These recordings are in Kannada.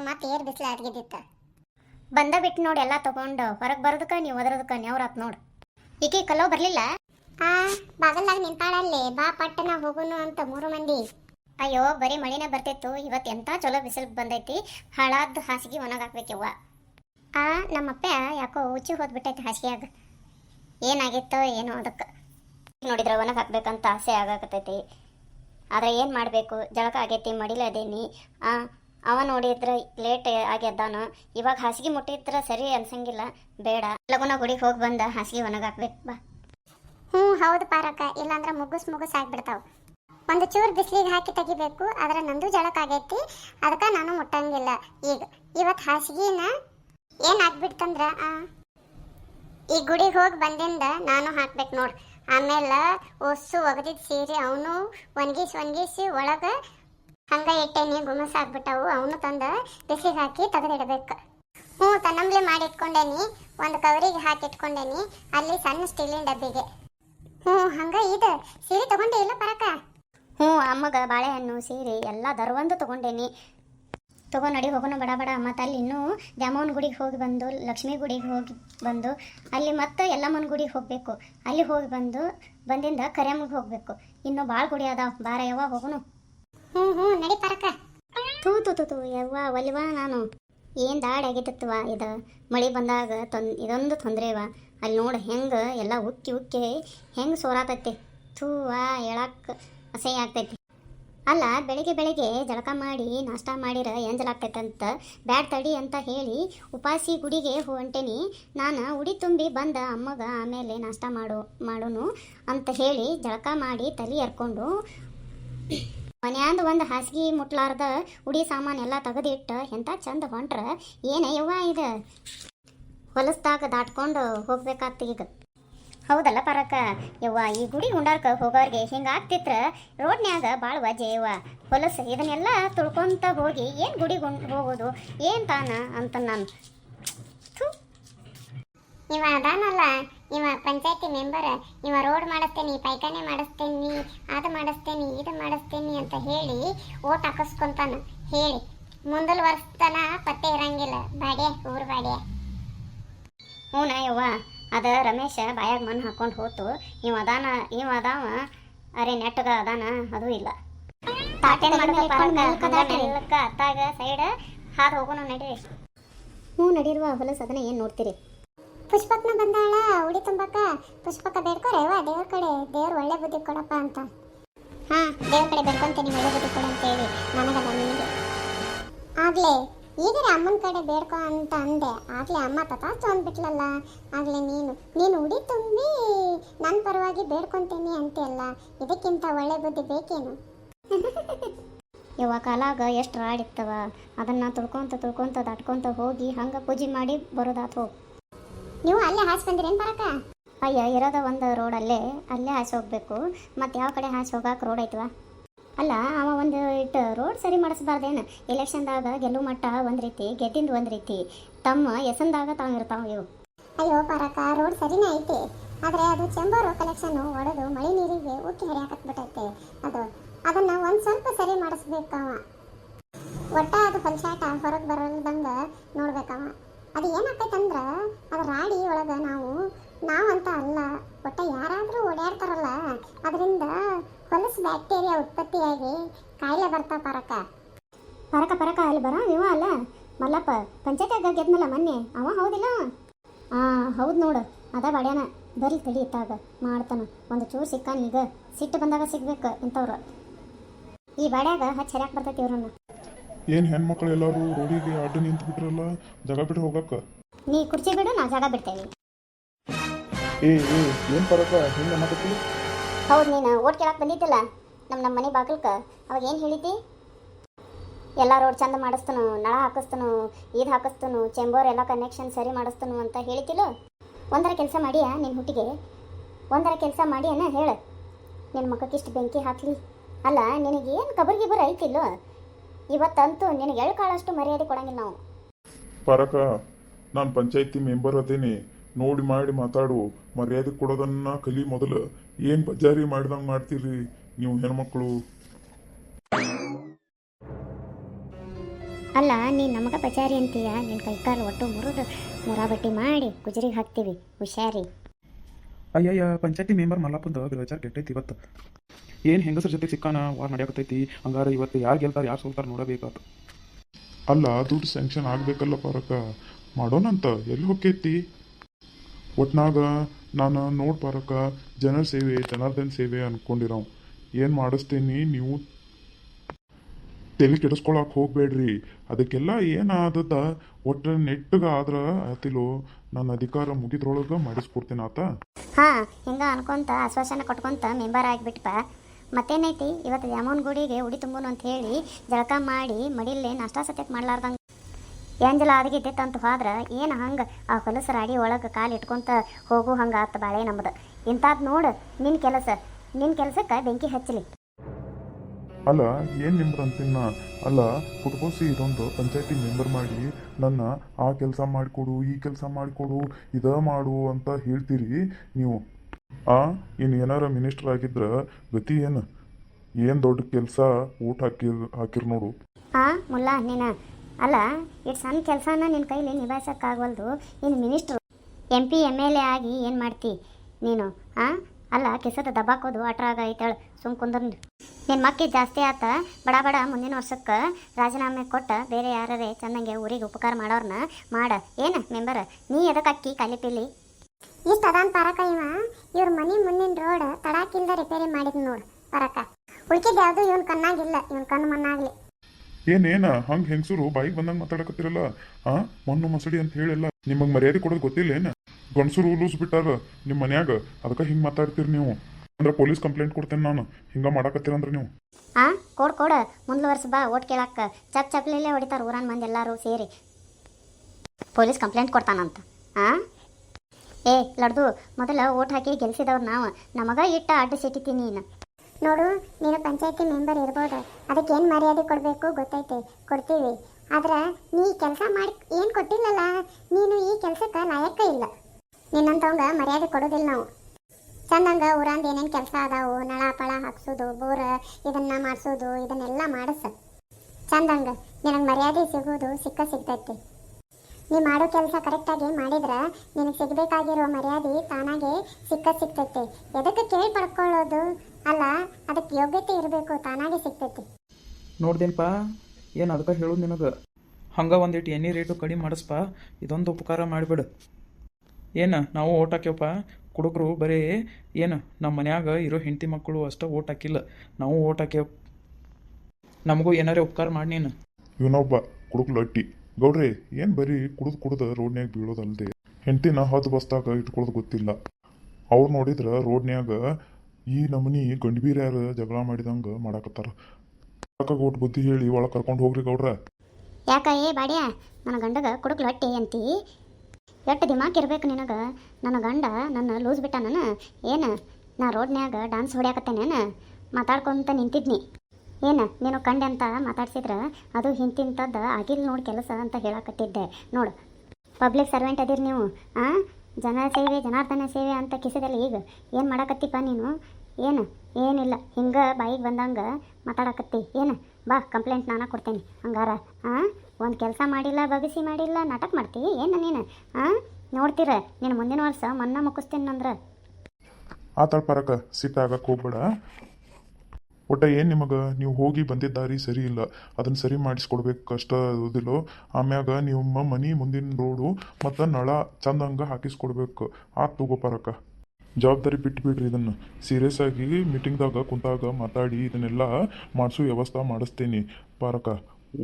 ಮತ್ತೆ ಏರ್ ಬಿಸಿಲು ಅಡ್ಗಿದ್ದಿತ್ತ. ಬಂದ ಬಿಟ್ಟು ನೋಡಿ ಎಲ್ಲ ತಗೊಂಡು ಹೊರಗೆ ಬರೋದಕ್ಕ ನೀವು ಒದರೋದಕ್ಕೆ ನ್ಯಾವ್ರಾತ್ ನೋಡು. ಈಕಿ ಕಲ್ಲೋ ಬರಲಿಲ್ಲ? ಆ ಬಾಗಲ್ದಾಗ ನಿಂತಾಳಲ್ಲಿ ಬಾ ಪಟ್ಟನ ಹೋಗುನು ಅಂತ ಮೂರು ಮಂದಿ. ಅಯ್ಯೋ ಬರೀ ಮಳಿನೇ ಬರ್ತಿತ್ತು ಇವತ್ತು ಎಂತ ಚಲೋ ಬಿಸಿಲು ಬಂದೈತಿ ಹಾಳಾದ ಹಾಸಿಗೆ ಒಣಗಾಕ್ಬೇಕಿವ್ವ. ಆ ನಮ್ಮಪ್ಪ ಯಾಕೋ ಉಚ್ಚಿ ಹೋದ್ಬಿಟ್ಟೈತಿ ಹಾಸಿಗೆಯಾಗ. ಏನಾಗಿತ್ತೋ ಏನೋ ಅದಕ್ಕೆ. ನೋಡಿದ್ರೆ ಒಣಗ ಹಾಕ್ಬೇಕಂತ ಆಸೆ ಆಗಾಕತ್ತೈತಿ. ಆದ್ರೆ ಏನು ಮಾಡಬೇಕು? ಜಳಕ ಆಗೈತಿ ಮಡಿಲದೇನಿ. ಆ ಅವ ನೋಡಿದ್ರೆ ಲೇಟ್ ಆಗ್ಯದ್ದಾನ ಇವಾಗ ಹಾಸಿಗೆ ಮುಟ್ಟಿದ್ರೆ ಸರಿ ಅನ್ಸಂಗಿಲ್ಲ, ಬೇಡ. ಲಗುನ ಗುಡಿಗೆ ಹೋಗಿ ಬಂದ ಹಾಸಿಗೆ ಒಣಗಾಕ್ಬೇಕು, ಬಾ. ಹ್ಞೂ, ಹೌದು ಪಾರಕ್ಕ. ಇಲ್ಲಾಂದ್ರೆ ಮುಗುಸ್ ಮುಗುಸ್ ಆಗಿಬಿಡ್ತಾವೆ. ಒಂದು ಚೂರು ಬಿಸಿಲಿಗೆ ಹಾಕಿ ತೆಗಿಬೇಕು, ಆದ್ರೆ ನಂದು ಜಳಕ ಆಗೈತಿ. ಅದಕ್ಕೆ ನಾನು ಮುಟ್ಟಂಗಿಲ್ಲ. ಈಗ ಇವತ್ತು ಹಾಸಿಗೆನ ಏನ್ ಆಗ್ಬಿಡ್ತಂದ್ರ ಈ ಗುಡಿಗೆ ಹೋಗಿ ಬಂದಿಂದ ನಾನು ಹಾಕ್ಬೇಕು ನೋಡಿ. ಆಮೇಲೆ ಒಸ್ಸು ಒಗದಿದ್ ಸೀರೆ ಅವನು ಒಣಗಿಸಿ ಒಣಗಿಸಿ ಒಳಗ ಹಂಗ ಇಟ್ಟೇನಿ ಗುಮಸ್ ಆಗ್ಬಿಟ್ಟವು. ಅವನು ತಂದ ಬಿಸಿಗೆ ಹಾಕಿ ತೆಗೆದಿಡ್ಬೇಕು. ಹ್ಞೂ ತನ್ನಂಬ್ಲಿ ಮಾಡಿ ಇಟ್ಕೊಂಡೇನಿ ಒಂದು ಕವರಿಗೆ ಹಾಕಿ ಇಟ್ಕೊಂಡೇನಿ. ಅಲ್ಲಿ ಸಣ್ಣ ಸ್ಟೀಲಿನ ಡಬ್ಬಿಗೆ. ಹ್ಞೂ, ಹಂಗ ಇದು. ಸೀರೆ ತಗೊಂಡೆ ಇಲ್ಲ ಪರಕ? ಹ್ಞೂ, ಅಮ್ಮಗ ಬಾಳೆಹಣ್ಣು, ಸೀರೆ ಎಲ್ಲ ದರ್ವಂದು ತಗೊಂಡೇನಿ. ತಗೋ ನಡಿ, ಹೋಗೋಣ, ಬಡ ಬಡ. ಮತ್ತು ಅಲ್ಲಿ ಇನ್ನೂ ದ್ಯಾಮವ್ವನ ಗುಡಿಗೆ ಹೋಗಿ ಬಂದು, ಲಕ್ಷ್ಮೀ ಗುಡಿಗೆ ಹೋಗಿ ಬಂದು, ಅಲ್ಲಿ ಮತ್ತೆ ಯಲ್ಲಮ್ಮನ ಗುಡಿಗೆ ಹೋಗಬೇಕು. ಅಲ್ಲಿ ಹೋಗಿ ಬಂದು, ಬಂದಿಂದ ಕರಿಯಮ್ಮಗೆ ಹೋಗಬೇಕು. ಇನ್ನೂ ಭಾಳ ಗುಡಿ ಅದಾವ. ಬಾರ ಯಾವಾಗ ಹೋಗೋನು. ಹ್ಞೂ ಹ್ಞೂ ನಡಿ ಪರಕ. ತೂ ತು ತು ತೂ ಯವ್ವ ನಾನು. ಏನು ದಾಡ್ ಆಗಿತ್ತವ ಇದು? ಮಳೆ ಬಂದಾಗ ತೊಂದ್ ಇದೊಂದು ತೊಂದರೆವ? ಅಲ್ಲಿ ನೋಡು ಹೆಂಗೆ ಎಲ್ಲ ಉಕ್ಕಿ ಉಕ್ಕಿ ಹೆಂಗೆ ಸೋರಾತೈತಿ? ಆ ಹೇಳಕ್ಕೆ ಅಸಹ್ಯ ಆಗ್ತೈತಿ. ಅಲ್ಲ, ಬೆಳಿಗ್ಗೆ ಬೆಳಿಗ್ಗೆ ಜಳಕ ಮಾಡಿ, ನಾಷ್ಟ ಮಾಡಿರ ಎಂಜಲಾಗ್ತೈತಂತ ಬ್ಯಾಡ್ ತಡಿ ಅಂತ ಹೇಳಿ ಉಪಾಸಿ ಗುಡಿಗೆ ಹೊಂಟೇನಿ. ನಾನು ಉಡಿ ತುಂಬಿ ಬಂದ ಅಮ್ಮಗ ಆಮೇಲೆ ನಾಷ್ಟ ಮಾಡು, ಮಾಡೋನು ಅಂತ ಹೇಳಿ ಜಳಕ ಮಾಡಿ ತಲೆ ಎರ್ಕೊಂಡು ಮನ್ಯಾಂದ ಒಂದು ಹಾಸಿಗೆ ಮುಟ್ಲಾರ್ದ ಉಡಿ ಸಾಮಾನು ಎಲ್ಲ ತೆಗೆದಿಟ್ಟು ಎಂಥ ಚಂದ ಹೊಂಟ್ರ? ಏನ ಯವ್ವ ಇದು? ಹೊಲಸ್ದಾಗ ದಾಟ್ಕೊಂಡು ಹೋಗ್ಬೇಕಾತ್ ಈಗ. ಹೌದಲ್ಲ ಪರಕ ಯವ್ವ, ಈ ಗುಡಿ ಗುಂಡಾರ್ಕ ಹೋಗೋರಿಗೆ ಹಿಂಗೆ ಆಗ್ತಿತ್ರ ರೋಡ್ನ್ಯಾಗ ಭಾಳ ವಜೆ ಯವ್ವ ಹೊಲಸು ಇದನ್ನೆಲ್ಲ ತುಳ್ಕೊಂತ ಹೋಗಿ ಏನು ಗುಡಿಗೆ ಹೋಗೋದು? ಏನು ತಾನ? ಅಂತ ನಾನು. ಇವ ಅದಾನಲ್ಲ ಇವ ಪಂಚಾಯತಿ ಮೆಂಬರ್ ಇವ ರೋಡ್ ಮಾಡಿಸ್ತೇನಿ ಪೈಖಾನೆ ಮಾಡಿಸ್ತೇನಿ ಅದು ಮಾಡಿಸ್ತೇನಿ ಇದು ಮಾಡಿಸ್ತೇನಿ ಅಂತ ಹೇಳಿ ಓಟ್ ಹಾಕಿಸ್ಕೊಂತಾನ. ಹೇಳಿ ಮುಂದಲ್ ವರ್ಷತನ ಪತ್ತೆ ಇರಂಗಿಲ್ಲ ಬಾಡ್ಯ ಊರ್ ಬಾಡ್ಯ. ಹ್ಞೂನ ಯವ್ವ ಅದ ರಮೇಶ ಬಾಯಾಗ ಮಣ್ಣು ಹಾಕೊಂಡು ಹೋತು ಇವ ಅದಾನ ಇವ ಅದಾವ ಅರೆ ನೆಟ್ಟಗ ಅದಾನ ಅದು ಇಲ್ಲ. ತಾಟೇನ್ ಅತ್ತಾಗ ಸೈಡ್ ಹಾದು ಹೋಗೋಣ ನಡೀರಿ. ಹ್ಞೂ ನಡೀರುವ ಹೊಲಸ ಅದನ್ನ ಏನು ನೋಡ್ತೀರಿ? ಪುಷ್ಪಕ್ನ ಬಂದಾಳ, ಉಡಿ ತುಂಬಕ್ಕ ಪುಷ್ಪಕ ಬೇಡ್ಕೊರೇವ ದೇವ್ರ ಕಡೆ, ದೇವ್ರ ಒಳ್ಳೆ ಬುದ್ಧಿ ಕೊಡಪ್ಪ ಅಂತ. ಹಾ, ದೇವ್ರ ಕಡೆ ಬೇಡ್ಕೊಂತೀನಿ ಒಳ್ಳೆ ಬುದ್ಧಿ ಕೊಡು ಅಂತ ಹೇಳಿ ನನಗಲ್ಲ ನಿನಗೆ ಆಗ್ಲೇ ಈಗರೆ ಅಮ್ಮನ ಕಡೆ ಬೇಡ್ಕೊ ಅಂತ ಅಂದೆ. ಆಗ್ಲೇ ಅಮ್ಮ ತತಾಚು ಅಂದ್ಬಿಟ್ಲಲ್ಲ, ಆಗ್ಲೇ ನೀನು ನೀನು ಉಡಿ ತುಂಬಿ ನನ್ನ ಪರವಾಗಿ ಬೇಡ್ಕೊಂತೀನಿ ಅಂತೆಲ್ಲ ಇದಕ್ಕಿಂತ ಒಳ್ಳೆ ಬುದ್ಧಿ ಬೇಕೇನು? ಇವ ಕಾಲಾಗ ಎಷ್ಟು ರಾಡಿತ್ತವ ಅದನ್ನ ತುಳ್ಕೊಂತ ತುಳ್ಕೊಂತ ದಾಟ್ಕೊಂತ ಹೋಗಿ ಹಂಗ ಪೂಜೆ ಮಾಡಿ ಬರೋದಾತ್ ನೀವು ಅಲ್ಲೇ ಹಾಸ್ ಬಂದಿರೇನು ಬರಕ ಅಯ್ಯ ಇರೋದ ಒಂದು ರೋಡ್ ಅಲ್ಲೇ ಅಲ್ಲೇ ಹಾಸಿ ಹೋಗ್ಬೇಕು. ಮತ್ತೆ ಯಾವ ಕಡೆ ಹಾಸಿ ಹೋಗಕ್ಕೆ ರೋಡ್ ಐತವ? ಅಲ್ಲ ಅವ ಒಂದು ಇಟ್ಟು ರೋಡ್ ಸರಿ ಮಾಡಿಸ್ಬಾರ್ದೇನು? ಎಲೆಕ್ಷನ್ದಾಗ ಗೆಲ್ಲು ಮಟ್ಟ ಒಂದು ರೀತಿ ಗೆದ್ದಿಂದ ಒಂದು ರೀತಿ. ತಮ್ಮ ಎಸಂದಾಗ ತಾವು ಇರ್ತಾವ ಇವು. ಅಯ್ಯೋ ಪರಕ ರೋಡ್ ಸರಿನೇ ಐತಿ. ಆದ್ರೆ ಅದು ಚೆಂಬರು ಕಲೆಕ್ಷನ್ ಒಡೆದು ಮಳೆ ನೀರಿಗೆ ಉಕ್ಕಿ ಹರಿಯಾಕತ್ಬಿಟ್ಟೈತೆ ಅದು ಅದನ್ನು ಒಂದು ಸ್ವಲ್ಪ ಸರಿ ಮಾಡಿಸ್ಬೇಕವ ಒಟ್ಟ ಅದು ಹೊಲಸಾಟ ಹೊರಗೆ ಬರಲ್ದಂಗ ನೋಡ್ಬೇಕವ ಅದು ಏನಾಕೈತಂದ್ರ ಅದು ರಾಡಿ ಒಳಗ ನಾವು, ನಾವಂತ ಅಲ್ಲ, ಒಟ್ಟ ಯಾರಾದರೂ ಓಡಾಡ್ತಾರಲ್ಲ, ಅದರಿಂದ ಹೊಲಸ್ ಬ್ಯಾಕ್ಟೀರಿಯಾ ಉತ್ಪತ್ತಿಯಾಗಿ ಕಾಯಿಲೆ ಬರ್ತಾ ಪರಕ. ಪರಕ ಪರಕ, ಅಲ್ಲಿ ಬರ ಇವ ಅಲ್ಲ? ಮಲ್ಲಪ್ಪ, ಪಂಚಾಯತ್ಯಾಗ ಗೆದ್ನಲ್ಲ ಮೊನ್ನೆ? ಅವ ಹೌದಿಲ್ಲ? ಆ, ಹೌದು ನೋಡು, ಅದ ಬಡ್ಯಾನ. ಬರಿ ತಡಿ ಇತ್ತಾಗ, ಮಾಡ್ತಾನ. ಒಂದು ಚೂರು ಸಿಕ್ಕಾನ ಈಗ, ಸಿಟ್ಟು ಬಂದಾಗ ಸಿಗ್ಬೇಕು ಇಂಥವ್ರು. ಈ ಬಡ್ಯಾಗ ಹಚ್ಚ ಹರ್ಯಾಕ್ ಬರ್ತೈತಿ ಇವ್ರನ್ನ. ಏನು ಹೆಣ್ಮಕ್ಳು ಎಲ್ಲರೂ ರೋಡಿಗೆ ಅಡ್ಡ ನಿಂತು ಬಿಟ್ರಲ್ಲ ಜಗ ಬಿಟ್ಟು ಹೋಗಕ್ಕ? ನೀ ಕುರ್ಚಿ ಬಿಡು ನಾನು ಜಾಗ ಬಿಡ್ತೇನೆ. ಏ ಏ ಏನು ಪರಕ? ಹೆಂಗೆ ಅನ್ನಕತ್ತಿ ಹೌದು ನೀನು ಓಟ್ ಕೇಳಕ್ಕೆ ಬಂದಿದ್ದಲ್ಲ? ನಮ್ಮ ನಮ್ಮ ಮನೆ ಬಾಗಿಲ್ಕ. ಅವಾಗ ಏನು ಹೇಳಿದ್ದಿ? ಎಲ್ಲ ರೋಡ್ ಚಂದ ಮಾಡಿಸ್ತನು ನಳ ಹಾಕಿಸ್ತನು ಇದು ಹಾಕಿಸ್ತನು ಚೆಂಬೋರ್ ಎಲ್ಲ ಕನೆಕ್ಷನ್ ಸರಿ ಮಾಡಿಸ್ತನು ಅಂತ ಹೇಳಿದ್ದಿಲ್ಲ? ಒಂದರ ಕೆಲಸ ಮಾಡಿಯ ನಿನ್ನ ಹುಟ್ಟಿಗೆ? ಒಂದರ ಕೆಲಸ ಮಾಡಿಯನ ಹೇಳು? ನಿನ್ನ ಮಕ್ಕಕ್ಕೆ ಇಷ್ಟು ಬೆಂಕಿ ಹಾಕ್ಲಿ. ಅಲ್ಲ ನಿನಗೇನು ಕಬರ್ ಗಿಬರ್ ಐತಿಲ್ಲೋ? ಇವತ್ತಂತೂ ನಿನಗೆ ಎಳ್ಕಾಳಷ್ಟು ಮರ್ಯಾದೆ ಕೊಡಂಗಿಲ್ಲ ನಾವು. ಪರಕ ನಾನು ಪಂಚಾಯತಿ ಮೆಂಬರ್ ಅದೇನೆ. ನೋಡಿ ಮಾಡಿ ಮಾತಾಡು. ಮರ್ಯಾದೆ ಕೊಡೋದನ್ನ ಕಲಿ ಮೊದಲು. ಏನು ಬಜಾರಿ ಮಾಡ್ದಂಗೆ ಮಾಡ್ತೀರಿ ನೀವು ಹೆಣ್ಮಕ್ಳು? ಅಲ್ಲ ನೀ ನಮಗ ಬಜಾರಿ ಅಂತೀಯ? ನಿನ್ನ ಕೈಕಾಲು ಒಟ್ಟು ಮುರಿದು ಮುರಾಬಟ್ಟಿ ಮಾಡಿ ಗುಜರಿಗೆ ಹಾಕ್ತೀವಿ. ಹುಷಾರಿ. ಅಯ್ಯಯ್ಯ ಪಂಚಾಯತಿ ಮೆಂಬರ್ ಮಲ್ಲಾಪದ ವಿಚಾರ ಕೆಟ್ಟೈತಿ ಇವತ್ತು. ಏನು ಹೆಂಗಸರ ಜೊತೆ ಸಿಕ್ಕಾನ? ವಾರ್ ನಡೆಯಕತ್ತೈತಿ. ಹಂಗಾರೆ ಇವತ್ತು ಯಾರು ಗೆಲ್ತಾರೆ ಯಾರು ಸೋಲ್ತಾರೆ ನೋಡಬೇಕಾತು. ಅಲ್ಲ ದುಡ್ಡು ಸ್ಯಾಂಕ್ಷನ್ ಆಗ್ಬೇಕಲ್ಲ ಪಾರಕ ಮಾಡೋಣಂತ, ಎಲ್ಲಿ ಹೊಕ್ಕೈತಿ? ಒಟ್ನಾಗ ನಾನು ನೋಡಿ ಬರೋಕ ಜನರ ಸೇವೆ, ಜನಾರ್ದನ್ ಸೇವೆ ಅನ್ಕೊಂಡಿರೋ. ಏನು ಮಾಡಿಸ್ತೀನಿ ನೀವು? ತಲೆ ಕೆಡಿಸ್ಕೊಳಕ್ ಹೋಗ್ಬೇಡ್ರಿ. ಅದಕ್ಕೆಲ್ಲ ಏನಾದದ? ಒಟ್ಟು ನೆಟ್ಟಗ ಆದ್ರ ಅತಿಲೋ ನನ್ನ ಅಧಿಕಾರ ಮುಗಿದ್ರೊಳಗೆ ಮಾಡಿಸ್ಕೊಡ್ತೀನಿ ಆತ. ಹಾ, ಹಿಂಗ ಅನ್ಕೊಂತ, ಆಶ್ವಾಸನ ಕೊಟ್ಕೊಂತ ಮೆಂಬರ್ ಆಗಿಬಿಟ್ಪ. ಮತ್ತೇನೈತಿ? ಇವತ್ತು ಯಮೋನ್ ಗುಡಿಗೆ ಉಡಿ ತುಂಬುನು ಅಂತ ಹೇಳಿ ಜಳಕ ಮಾಡಿ ಮಡಿಲೇ ನಾಷ್ಟ ಸತ್ಯಕ್ಕೆ ಮಾಡ್ಲಾರ್ದಂಗೆ ಎಂಜಲ ಅದಗಿದ್ದಿತ್ತು ಅಂತ ಹೋದ್ರೆ ಏನು ಹಂಗೆ ಆ ಹೊಲಸು ರಾಡಿ ಒಳಗೆ ಕಾಲು ಇಟ್ಕೊಂತ ಹೋಗು ಹಂಗೆ ಆತ ಬಾಳೆ ನಮ್ಮದು ಇಂಥದ್ದು ನೋಡು ನಿನ್ನ ಕೆಲಸ ನಿನ್ನ ಕೆಲಸಕ್ಕೆ ಬೆಂಕಿ ಹಚ್ಚಲಿ. ಅಲ್ಲ ಏನು ನಿಮ್ದು ಅಂತಿನ್ನ ಅಲ್ಲ ಪುಟ್ಬೋಸಿ ಇದೊಂದು ಪಂಚಾಯತಿ ಮೆಂಬರ್ ಮಾಡಿ ನನ್ನ ಆ ಕೆಲಸ ಮಾಡಿಕೊಡು ಈ ಕೆಲಸ ಮಾಡಿಕೊಡು ಇದ ಮಾಡು ಅಂತ ಹೇಳ್ತೀರಿ ನೀವು. ಆ ಇನ್ನು ಏನಾರ ಮಿನಿಸ್ಟರ್ ಆಗಿದ್ರ ಗತಿ ಏನು? ಏನು ದೊಡ್ಡ ಕೆಲಸ ಊಟ ಹಾಕಿ ಹಾಕಿರ್ ನೋಡು. ಆ ಮುಲ್ಲ ನೀನ ಅಲ್ಲ ಇಟ್ ಸಣ್ಣ ಕೆಲಸನ ನಿನ್ನ ಕೈಲಿ ನಿಭಾಯಿಸೋಕ್ಕಾಗವಲ್ದು. ನೀನು minister. M P M L A ಆಗಿ ಏನು ಮಾಡ್ತಿ ನೀನು ಹಾಂ ಅಲ್ಲ, ಕೆಸದ ದಬ್ಬಾಕೋದು ಅಟ್ರಾಗ ಐತಾಳು, ಸುಮ್ ಕುಂದ್ರಂದು ನಿನ್ನ ಮಕ್ಕಿ ಜಾಸ್ತಿ ಆತ, ಬಡ ಬಡ ಮುಂದಿನ ವರ್ಷಕ್ಕೆ ರಾಜೀನಾಮೆ ಕೊಟ್ಟ ಬೇರೆ ಯಾರೇ ಚೆನ್ನಾಗೆ ಊರಿಗೆ ಉಪಕಾರ ಮಾಡೋರ್ನ ಮಾಡ. ಏನು, ಮೆಂಬರ್? ನೀ ಎದಕ್ಕೆ ಅಕ್ಕಿ ಕಲಿಪಿಲಿ ಇಷ್ಟ ಅದಾನ್ ಪರಕ ಇವ. ಇವ್ರ ಮನೆ ಮುಂದಿನ ರೋಡ್ ತಡಾಕಿಲ್ದ ರಿಪೇರಿ ಮಾಡಿದ್ ನೋಡ್ ಪರಕ. ಉಳ್ಕಿದ್ ಯಾವುದು ಇವನ್ ಕಣ್ಣಾಗಿಲ್ಲ ಇವನ್ ಕಣ್ಣು ಮಣ್ಣಾಗ್ಲಿ. ಏನೇನ ಹಂಗೆ ಹೆಂಗಸರು? ಬಾಯಿಗೆ ಬಂದಂಗೆ ಮಾತಾಡಕತ್ತಿರಲ್ಲ? ಆ? ಮಣ್ಣು ಮಸಡಿ ಅಂತ ಹೇಳಿಲ್ಲ ನಿಮಗೆ ಮರ್ಯಾದೆ ಕೊಡೋದು ಗೊತ್ತಿಲ್ಲ ಏನ? ಗಂಡಸರು ಲೂಸ್ ಬಿಟ್ಟಾರ ನಿಮ್ಮ ಮನ್ಯಾಗ? ಅದಕ್ಕೆ ಹಿಂಗೆ ಮಾತಾಡ್ತೀರಿ ನೀವು? ಅಂದ್ರೆ ಪೊಲೀಸ್ ಕಂಪ್ಲೇಂಟ್ ಕೊಡ್ತೇನೆ ನಾನು. ಹಿಂಗೆ ಮಾಡಕತ್ತೀರಂದ್ರೆ ನೀವು? ಆ? ಕೊಡ್, ಕೊಡ. ವರ್ಷ ಬಾ, ಓಟ್ ಕೇಳಾಕ. ಚಪ್ ಚಪ್ಲಿಲ್ಲೇ ಹೊಡಿತಾರ ಊರನ್ ಮಂದಿ ಎಲ್ಲಾರು ಸೇರಿ. ಪೊಲೀಸ್ ಕಂಪ್ಲೇಂಟ್ ಕೊಡ್ತಾನಂತ. ಆ? ಏ, ಲಡ್ದು, ಮೊದಲ ಓಟ್ ಹಾಕಿ ಗೆಲ್ಸಿದವ್ರು ನಾವು. ನಮಗ ಇಟ್ಟ ಅಡ್ಡ ಸಿಟ್ಟಿತಿ ನೀನು. ನೋಡು, ನೀನು ಪಂಚಾಯತಿ ಮೆಂಬರ್ ಇರ್ಬೋದು. ಅದಕ್ಕೆ ಏನು ಮರ್ಯಾದೆ ಕೊಡಬೇಕು ಗೊತ್ತೈತೆ, ಕೊಡ್ತೀವಿ. ಆದ್ರೆ ನೀ ಕೆಲಸ ಮಾಡಿ, ಏನು ಕೊಟ್ಟಿಲ್ಲಲ್ಲ, ನೀನು ಈ ಕೆಲಸಕ್ಕೆ ಲಾಯಕ ಇಲ್ಲ. ನಿನ್ನಂತವಂಗ ಮರ್ಯಾದೆ ಕೊಡೋದಿಲ್ಲ ನಾವು. ಚಂದಂಗ ಊರಂದು ಏನೇನು ಕೆಲಸ ಅದಾವು, ನಳ ಪಳ ಹಾಕ್ಸೋದು, ಬೋರ್ ಇದನ್ನ ಮಾಡಿಸೋದು, ಇದನ್ನೆಲ್ಲ ಮಾಡಿಸ. ಚಂದಂಗ, ನಿನಗೆ ಮರ್ಯಾದೆ ಸಿಗೋದು ಸಿಕ್ಕ ಸಿಗ್ತೈತಿ. ನೀ ಮಾಡೋ ಕೆಲಸ ಕರೆಕ್ಟಾಗಿ ಮಾಡಿದ್ರೆ ನಿನಗೆ ಸಿಗಬೇಕಾಗಿರೋ ಮರ್ಯಾದೆ ತಾನಾಗೆ ಸಿಕ್ಕ ಸಿಗ್ತೈತಿ. ಎದಕ್ಕೆ ಕೇಳಿ ಪಡ್ಕೊಳ್ಳೋದು? ಅಲ್ಲ ಅದಕ್ಕೆ ಯೋಗ್ಯತೆ ಇರಬೇಕು ತಾನಾಗೆ ಸಿಗ್ತೈತಿ. ನೋಡ್ದೇನಪ್ಪ ಏನು ಅದಕ್ಕೆ ಹೇಳೋದು ನಿನಗೆ. ಹಂಗೆ ಒಂದಿಟ್ಟು ಎಣ್ಣೆ ರೇಟು ಕಡಿಮೆ ಮಾಡಿಸ್ಪ ಇದೊಂದು ಉಪಕಾರ ಮಾಡಿಬಿಡು. ಏನು ನಾವು ಓಟ್ ಹಾಕ್ಯವಪ್ಪ ಕುಡುಗರು ಬರೀ ಏನು ನಮ್ಮ ಮನ್ಯಾಗ ಇರೋ ಹೆಂಡತಿ ಮಕ್ಕಳು ಅಷ್ಟೇ ಓಟ್ ಹಾಕಿಲ್ಲ ನಾವು ಓಟ್ ಹಾಕ್ಯವ. ನಮಗೂ ಏನಾರೇ ಉಪಕಾರ ಮಾಡಿ ನೀನು. ಇವನೊಬ್ಬ ಕುಡುಕ್ ಲಟ್ಟಿ ಗೌಡ್ರಿ, ಏನು ಬರೀ ಕುಡ್ದು ಕುಡ್ದು ರೋಡ್ನ್ಯಾಗ ಬೀಳೋದಲ್ದೆ? ಹೆಂಡತಿನ ಹದ್ದು ಬಸ್ತಾಗ ಇಟ್ಕೊಳ್ಳೋದು ಗೊತ್ತಿಲ್ಲ. ಅವ್ರು ನೋಡಿದ್ರೆ ರೋಡ್ನ್ಯಾಗ ಈ ನಮನಿ ಗಂಡಬೀರ್ಯಾರು ಜಗಳ ಮಾಡಿದಂಗೆ ಮಾಡಾಕತ್ತಾರ. ಒಟ್ಟು ಬುದ್ಧಿ ಹೇಳಿ ಒಳಗೆ ಕರ್ಕೊಂಡು ಹೋಗ್ರಿ ಗೌಡ್ರ? ಯಾಕ ಏ ಬಾಡ್ಯಾ, ನನ್ನ ಗಂಡಗ ಕುಡುಕ್ಲು ಹೊಟ್ಟೆ ಅಂತಿ. ಎಟ್ಟು ದಿಮಾಕ್ ಇರ್ಬೇಕು ನಿನಗೆ? ನನ್ನ ಗಂಡ ನನ್ನ ಲೂಸ್ ಬಿಟ್ಟ ನಾನು ಏನು? ನಾ ರೋಡ್ನ್ಯಾಗ ಡಾನ್ಸ್ ಹೊಡ್ಯಾಕತ್ತೇನೇನು? ಮಾತಾಡ್ಕೊಂತ ನಿಂತಿದ್ನಿ. ಏನು, ನೀನು ಕಂಡೆ ಅಂತ ಮಾತಾಡ್ಸಿದ್ರೆ ಅದು ಇಂತಿಂಥದ್ದು ಆಗಿಲ್ಲ ನೋಡಿ ಕೆಲಸ ಅಂತ ಹೇಳಕತ್ತಿದ್ದೆ. ನೋಡು ಪಬ್ಲಿಕ್ ಸರ್ವೆಂಟ್ ಅದಿರಿ ನೀವು. ಆ ಜನರ ಸೇವೆ, ಜನಾರ್ದನ ಸೇವೆ ಅಂತ ಕಿಸಿದಲ್ಲಿ ಈಗ ಏನು ಮಾಡಕತ್ತಿಪ್ಪ ನೀನು? ಏನು, ಏನಿಲ್ಲ, ಹಿಂಗೆ ಬಾಯಿಗೆ ಬಂದಂಗೆ ಮಾತಾಡಕತ್ತಿ. ಏನು, ಬಾ ಕಂಪ್ಲೇಂಟ್ ನಾನು ಕೊಡ್ತೇನೆ. ಹಂಗಾರ ಹಾಂ ಒಂದು ಕೆಲಸ ಮಾಡಿಲ್ಲ, ಬಗಸಿ ಮಾಡಿಲ್ಲ, ನಾಟಕ ಮಾಡ್ತಿ? ಏನು ನೀನು? ಹಾಂ ನೋಡ್ತೀರ, ನೀನು ಮುಂದಿನ ವರ್ಷ ಮನ್ನ ಮುಗಿಸ್ತೀನಿ ಅಂದ್ರೆ. ಆತಾಳ ಪರಕ ಸಿಟ್ಟಾಗಕ್ಕೆ ಹೋಗ್ಬೇಡ ಒಟ್ಟ ಏನು ನಿಮಗೆ? ನೀವು ಹೋಗಿ ಬಂದಿದ್ದ ದಾರಿ ಸರಿ ಇಲ್ಲ. ಅದನ್ನ ಸರಿ ಮಾಡಿಸ್ಕೊಡ್ಬೇಕು, ಕಷ್ಟ ಇರೋದಿಲ್ಲೋ? ಆಮ್ಯಾಗ ನಿಮ್ಮ ಮನಿ ಮುಂದಿನ ರೋಡು ಮತ್ತು ನಳ ಚಂದ ಚಂದಂಗ ಹಾಕಿಸ್ಕೊಡ್ಬೇಕು. ಆತ್ ತಗೋ ಪರಕ. ಜವಾಬ್ದಾರಿ ಬಿಟ್ಟು ಬಿಡ್ರಿ ಇದನ್ನು. ಸೀರಿಯಸ್ ಆಗಿ ಮೀಟಿಂಗ್ದಾಗ ಕುಂತಾಗ ಮಾತಾಡಿ ಇದನ್ನೆಲ್ಲ ಮಾಡಿಸೋ, ವ್ಯವಸ್ಥೆ ಮಾಡಿಸ್ತೀನಿ. ಪರಕ.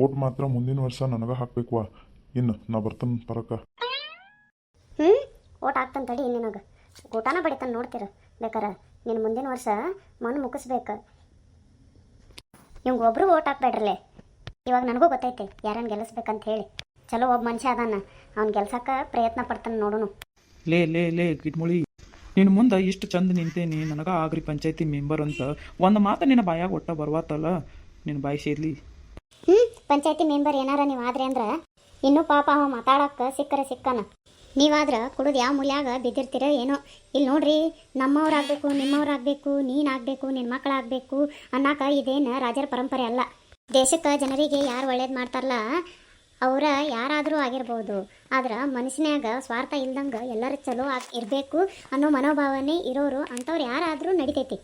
ಓಟ್ ಮಾತ್ರ ಮುಂದಿನ ವರ್ಷ ನನಗೆ ಹಾಕ್ಬೇಕು ಇನ್ನು ನಾ ಬರ್ತೇನೆ ಪರಕ. ಹ್ಞೂ ಓಟ್ ಹಾಕ್ತಾನೆ ತಡಿ ನಿನಗೆ ಊಟನ ಬಡಿತಾನೆ ನೋಡ್ತೀರ. ಬೇಕಾರೆ ನೀನು ಮುಂದಿನ ವರ್ಷ ಮಣ್ಣು ಮುಗಿಸ್ಬೇಕು. ಇವಂಗೆ ಒಬ್ರು ಓಟ್ ಹಾಕ್ಬೇಡ್ರಲೆ ಇವಾಗ ನನಗೂ ಗೊತ್ತೈತೆ ಯಾರನ್ನು ಗೆಲ್ಲಿಸ್ಬೇಕಂತ ಹೇಳಿ. ಚಲೋ ಒಬ್ಬ ಮನುಷ್ಯ ಅದಾನ ಅವ್ನು ಗೆಲ್ಸಕ್ಕೆ ಪ್ರಯತ್ನ ಪಡ್ತಾನೆ ನೋಡೋಣ ಲೇ ಲೇ ಲೇ ಕಿಟ್ಮುಳಿ ನಿನ್ನ ಮುಂದೆ ಇಷ್ಟು ಚಂದ ನಿಂತೇನಿ ನನಗೆ ಆಗ್ರಿ ಪಂಚಾಯತಿ ಮೆಂಬರ್ ಅಂತ. ಒಂದು ಮಾತು ನಿನ್ನ ಬಾಯಾಗ ಒಟ್ಟ ಬರ್ವಾತಲ್ಲ ನಿನ್ನ ಬಾಯಿ ಸೇರ್ಲಿ ಹ್ಞೂ ಪಂಚಾಯತಿ ಮೆಂಬರ್ ಏನಾರ ನೀವು ಆದ್ರೆ ಅಂದ್ರೆ ಇನ್ನೂ ಪಾಪ ಅವ ಮಾತಾಡಕ್ಕೆ ಸಿಕ್ಕರೆ ಸಿಕ್ಕನ. ನೀವಾದ್ರೆ ಕುಡಿದು ಯಾವ ಮೂಲ್ಯಾಗ ಬಿದ್ದಿರ್ತೀರ ಏನೋ. ಇಲ್ಲಿ ನೋಡ್ರಿ, ನಮ್ಮವ್ರಾಗಬೇಕು, ನಿಮ್ಮವ್ರಾಗಬೇಕು, ನೀನಾಗಬೇಕು ನಿನ್ನ ಮಕ್ಕಳಾಗಬೇಕು ಅನ್ನಕ ಇದೇನು ರಾಜರ ಪರಂಪರೆ ಅಲ್ಲ. ದೇಶಕ್ಕೆ ಜನರಿಗೆ ಯಾರು ಒಳ್ಳೇದು ಮಾಡ್ತಾರಲ್ಲ ಅವರ ಯಾರಾದರೂ ಆಗಿರ್ಬೋದು. ಆದ್ರೆ ಮನಸ್ಸಿನಾಗ ಸ್ವಾರ್ಥ ಇಲ್ದಂಗೆ ಎಲ್ಲರೂ ಚಲೋ ಆಗಿ ಇರಬೇಕು ಅನ್ನೋ ಮನೋಭಾವನೆ ಇರೋರು ಅಂಥವ್ರು ಯಾರಾದರೂ ನಡಿತೈತಿ.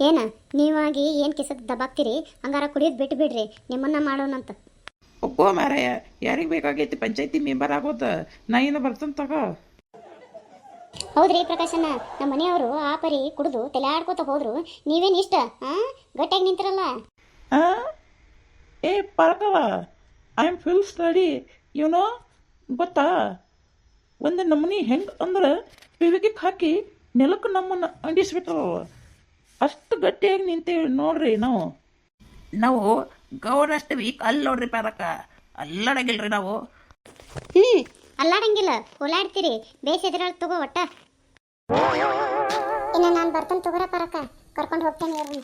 ಏನ, ನೀವಾಗಿ ಏನು ಕಿಸದ ದಬಾಕ್ತೀರಿ ಹಂಗಾರ ಕುಡಿಯೋದು ಬಿಟ್ಟು ಬಿಡ್ರಿ ನಿಮ್ಮನ್ನ ಮಾಡೋಣಂತ. ಒಪ್ಪೋ ಮಾರಾಯ. ಯಾರಿಗೆ ಬೇಕಾಗೈತಿ ಪಂಚಾಯತಿ ಮೆಂಬರ್ ಆಗೋದ? ನಾ ಏನು ಬರ್ತಂತ ತಗೋ. ಹೌದ್ರಿ ಪ್ರಕಾಶನ ನಮ್ಮ ಮನೆಯವರು ಆ ಪರಿ ಕುಡಿದು ತಲೆ ಆಡ್ಕೋತ ಹೋದ್ರು. ನೀವೇನು ಇಷ್ಟ ಆ? ಗಟ್ಟಿಯಾಗಿ ನಿಂತಿರಲ್ಲ? ಆ? ಏ ಪರಕವ ಐ ಆಮ್ ಫುಲ್ ಸ್ಟಡಿ ಇವನೋ ಗೊತ್ತಾ? ಒಂದು ನಮೂನಿ ಹೆಂಗೆ ಅಂದ್ರೆ ಪಿವಿಗೆ ಹಾಕಿ ನೆಲಕ್ಕೆ ನಮ್ಮನ್ನು ಅಂಡಿಸ್ಬಿಟ್ರವ ಅಷ್ಟು ಗಟ್ಟಿಯಾಗಿ ನಿಂತೇವೆ ನೋಡ್ರಿ ನಾವು. ನಾವು ಗೌರಷ್ಟು ವೀಕ್ ಅಲ್ಲಿ ನೋಡ್ರಿ ಪಾರಕ್ಕ ಅಲ್ಲಾಡಂಗಿಲ್ರಿ ನಾವು. ಹ್ಮ್, ಅಲ್ಲಾಡಂಗಿಲ್ಲ. ಓಲಾಡ್ತೀರಿ. ಬೇಸ್ ಎದುರಲ್ಲಿ ತಗೋ ಒಟ್ಟ. ಇನ್ನು ನಾನು ಬರ್ತೇನೆ ತಗೋರ ಪರಕ. ಕರ್ಕೊಂಡು ಹೋಗ್ತೇನೆ ಇವ್ರನ್ನ.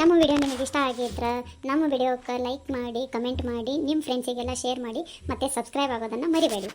ನಮ್ಮ ವಿಡಿಯೋ ನಿಮಗೆ ಇಷ್ಟ ಆಗಿದ್ರೆ ನಮ್ಮ ವಿಡಿಯೋಕ್ಕೆ ಲೈಕ್ ಮಾಡಿ, ಕಮೆಂಟ್ ಮಾಡಿ ನಿಮ್ಮ ಫ್ರೆಂಡ್ಸಿಗೆಲ್ಲ ಶೇರ್ ಮಾಡಿ, ಮತ್ತು ಸಬ್ಸ್ಕ್ರೈಬ್ ಆಗೋದನ್ನು ಮರಿಬೇಡಿ.